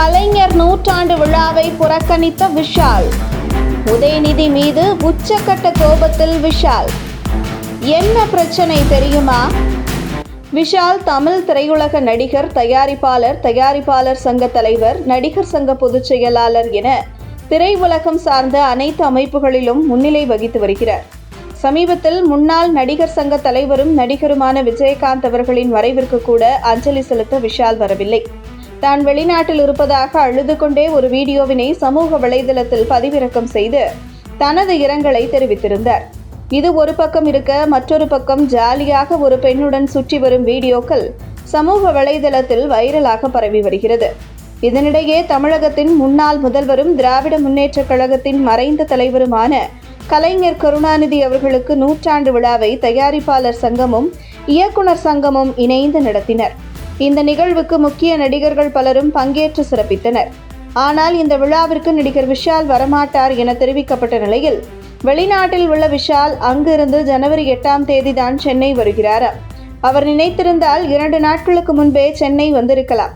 கலைஞர் நூற்றாண்டு விழாவை புறக்கணித்த விஷால். உதயநிதி மீது உச்சக்கட்ட கோபத்தில் விஷால். என்ன பிரச்சனை தெரியுமா? விஷால் தமிழ் திரையுலக நடிகர் தயாரிப்பாளர் தயாரிப்பாளர் சங்க தலைவர் நடிகர் சங்க பொதுச் செயலாளர் என திரையுலகம் சார்ந்த அனைத்து அமைப்புகளிலும் முன்னிலை வகித்து வருகிறார். சமீபத்தில் முன்னாள் நடிகர் சங்க தலைவரும் நடிகருமான விஜயகாந்த் அவர்களின் மறைவிற்கு கூட அஞ்சலி செலுத்த விஷால் வரவில்லை. தான் வெளிநாட்டில் இருப்பதாக அழுது கொண்டே ஒரு வீடியோவினை சமூக வலைதளத்தில் பதிவிறக்கம் செய்து தனது இரங்கலை தெரிவித்திருந்தார். இது ஒரு பக்கம் இருக்க மற்றொரு பக்கம் ஜாலியாக ஒரு பெண்ணுடன் சுற்றி வரும் வீடியோக்கள் சமூக வலைதளத்தில் வைரலாக பரவி வருகிறது. இதனிடையே தமிழகத்தின் முன்னாள் முதல்வரும் திராவிட முன்னேற்றக் கழகத்தின் மறைந்த தலைவருமான கலைஞர் கருணாநிதி அவர்களுக்கு நூற்றாண்டு விழாவை தயாரிப்பாளர் சங்கமும் இயக்குனர் சங்கமும் இணைந்து நடத்தினர். இந்த நிகழ்வுக்கு முக்கிய நடிகர்கள் பலரும் பங்கேற்று சிறப்பித்தனர். ஆனால் இந்த விழாவிற்கு நடிகர் விஷால் வரமாட்டார் என தெரிவிக்கப்பட்ட நிலையில் வெளிநாட்டில் உள்ள விஷால் அங்கிருந்து ஜனவரி எட்டாம் தேதி தான் சென்னை வருகிறாராம் அவர் நினைத்திருந்தால் இரண்டு நாட்களுக்கு முன்பே சென்னை வந்திருக்கலாம்.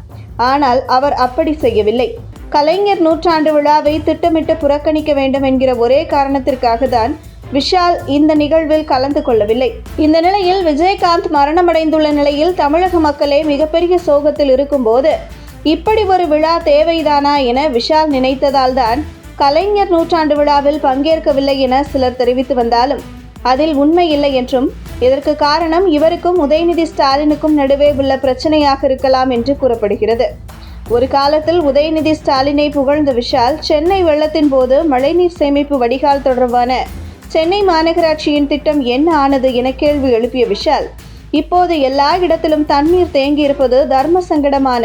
ஆனால் அவர் அப்படி செய்யவில்லை. கலைஞர் நூற்றாண்டு விழாவை திட்டமிட்டு புறக்கணிக்க வேண்டும் என்கிற ஒரே காரணத்திற்காக தான் விஷால் இந்த நிகழ்வில் கலந்து கொள்ளவில்லை. இந்த நிலையில் விஜயகாந்த் மரணமடைந்துள்ள நிலையில் தமிழக மக்களே மிகப்பெரிய சோகத்தில் இருக்கும்போது இப்படி ஒரு விழா தேவைதானா என விஷால் நினைத்ததால் தான் கலைஞர் நூற்றாண்டு விழாவில் பங்கேற்கவில்லை என சிலர் தெரிவித்து வந்தாலும் அதில் உண்மை இல்லை என்றும் இதற்கு காரணம் இவருக்கும் உதயநிதி ஸ்டாலினுக்கும் நடுவே உள்ள பிரச்சனையாக இருக்கலாம் என்று கூறப்படுகிறது. ஒரு காலத்தில் உதயநிதி ஸ்டாலினை புகழ்ந்த விஷால் சென்னை வெள்ளத்தின் போது மழைநீர் சேமிப்பு வடிகால் தொடர்பான சென்னை மாநகராட்சியின் திட்டம் என்ன ஆனது என கேள்வி எழுப்பிய விஷால் இப்போது எல்லா இடத்திலும் தண்ணீர் தேங்கியிருப்பது தர்ம சங்கடமான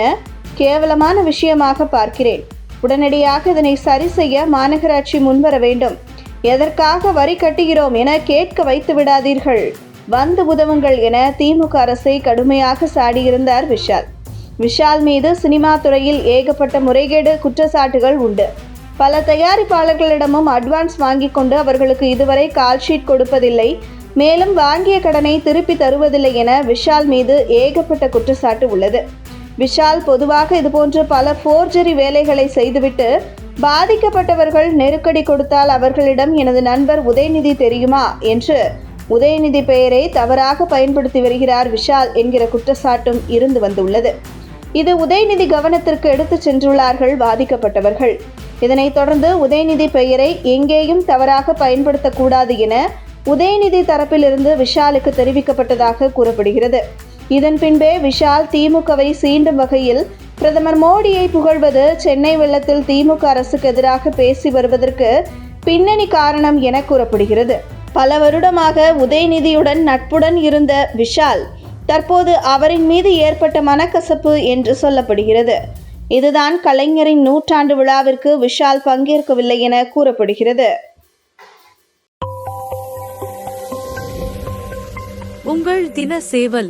கேவலமான விஷயமாக பார்க்கிறேன். உடனடியாக இதனை சரி செய்ய மாநகராட்சி முன்வர வேண்டும். எதற்காக வரி கட்டுகிறோம் என கேட்க வைத்து விடாதீர்கள். வந்து உதவுங்கள் என திமுக அரசை கடுமையாக சாடியிருந்தார் விஷால். விஷால் மீது சினிமா துறையில் ஏகப்பட்ட முறைகேடு குற்றச்சாட்டுகள் உண்டு. பல தயாரிப்பாளர்களிடமும் அட்வான்ஸ் வாங்கி கொண்டு அவர்களுக்கு இதுவரை கால் ஷீட் கொடுப்பதில்லை. மேலும் வாங்கிய கடனை திருப்பி தருவதில்லை என விஷால் மீது ஏகப்பட்ட குற்றச்சாட்டு உள்ளது. விஷால் பொதுவாக இதுபோன்ற பல ஃபோர்ஜரி வேலைகளை செய்துவிட்டு பாதிக்கப்பட்டவர்கள் நெருக்கடி கொடுத்தால் அவர்களிடம் எனது நண்பர் உதயநிதி தெரியுமா என்று உதயநிதி பெயரை தவறாக பயன்படுத்தி வருகிறார் விஷால் என்கிற குற்றச்சாட்டும் இருந்து வந்துள்ளது. இது உதயநிதி கவனத்திற்கு எடுத்துச் சென்றுள்ளார்கள் பாதிக்கப்பட்டவர்கள். இதனைத் தொடர்ந்து உதயநிதி பெயரை எங்கேயும் தவறாக பயன்படுத்தக்கூடாது என உதயநிதி தரப்பிலிருந்து விஷாலுக்கு தெரிவிக்கப்பட்டதாக கூறப்படுகிறது. இதன் பின்பே விஷால் திமுகவை சீண்டும் வகையில் பிரதமர் மோடியை புகழ்வது சென்னை வெள்ளத்தில் திமுக அரசுக்கு எதிராக பேசி வருவதற்கு பின்னணி காரணம் என கூறப்படுகிறது. பல வருடமாக உதயநிதியுடன் நட்புடன் இருந்த விஷால் தற்போது அவரின் மீது ஏற்பட்ட மனக்கசப்பு என்று சொல்லப்படுகிறது. இதுதான் கலைஞரின் நூற்றாண்டு விழாவிற்கு விஷால் பங்கேற்கவில்லை என கூறப்படுகிறது. உங்கள் தின சேவல்